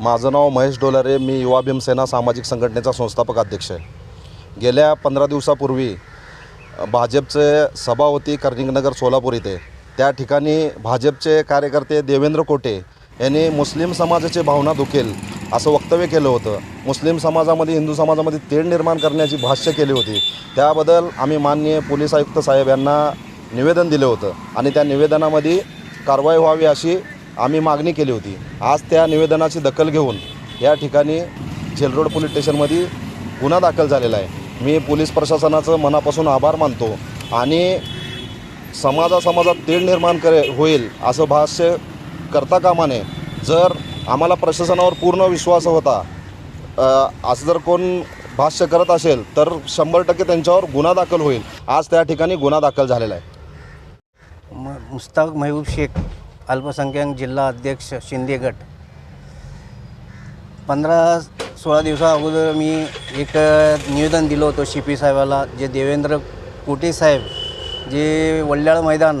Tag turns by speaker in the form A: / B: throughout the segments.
A: माझं नाव महेश डोलारे मी युवा भीमसेना सामाजिक संघटनेचा संस्थापक अध्यक्ष आहे. गेल्या पंधरा दिवसापूर्वी भाजपचे सभा होती कर्णिकनगर सोलापूर इथे. त्या ठिकाणी भाजपचे कार्यकर्ते देवेंद्र कोटे यांनी मुस्लिम समाजाची भावना दुखेल असं वक्तव्य केलं होतं. मुस्लिम समाजामध्ये हिंदू समाजामध्ये तेढ निर्माण करण्याची भाष्य केली होती. त्याबद्दल आम्ही माननीय पोलीस आयुक्त साहेब यांना निवेदन दिलं होतं आणि त्या निवेदनामध्ये कारवाई व्हावी अशी आम्ही मागणी केली होती. आज त्या निवेदनाची दखल घेऊन या ठिकाणी झेलरोड पोलीस स्टेशनमध्ये गुन्हा दाखल झालेला आहे. मी पोलीस प्रशासनाचं मनापासून आभार मानतो आणि समाजा समाजात तेढ निर्माण करे होईल असं भाष्य करता कामा नये जर आम्हाला प्रशासनावर पूर्ण विश्वास होता असं जर कोण भाष्य करत असेल तर शंभर टक्के त्यांच्यावर गुन्हा दाखल होईल. आज त्या ठिकाणी गुन्हा दाखल झालेला आहे.
B: मुस्ताक महबूब शेख. अल्पसंख्याक जिल्हा अध्यक्ष शिंदे गट. पंधरा सोळा दिवसा अगोदर मी एक निवेदन दिलं होतं शिपी साहेबाला जे देवेंद्र कोटे साहेब जे वल्याळ मैदान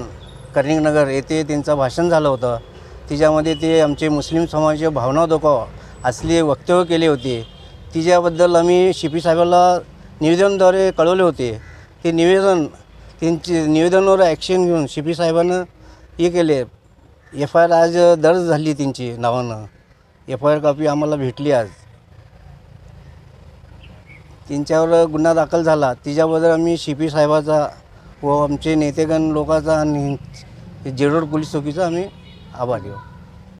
B: कर्णिकनगर येथे त्यांचं भाषण झालं होतं. तिच्यामध्ये ते आमचे मुस्लिम समाजाच्या भावना धोका असले वक्तव्य केले होते. तिच्याबद्दल आम्ही शिपी साहेबाला निवेदनद्वारे कळवले होते. ते निवेदन त्यांचे निवेदनावर ॲक्शन घेऊन शिपी साहेबानं हे केले. एफ आय आर आज दर्ज झाली त्यांची नावानं. एफ आय आर कॉपी आम्हाला भेटली आज. त्यांच्यावर गुन्हा दाखल झाला. तिच्याबद्दल आम्ही शिपी पी साहेबाचा व आमचे नेतेगण लोकांचा आणि जेरोड पोलीस चौकीचा आम्ही आभारी घेऊ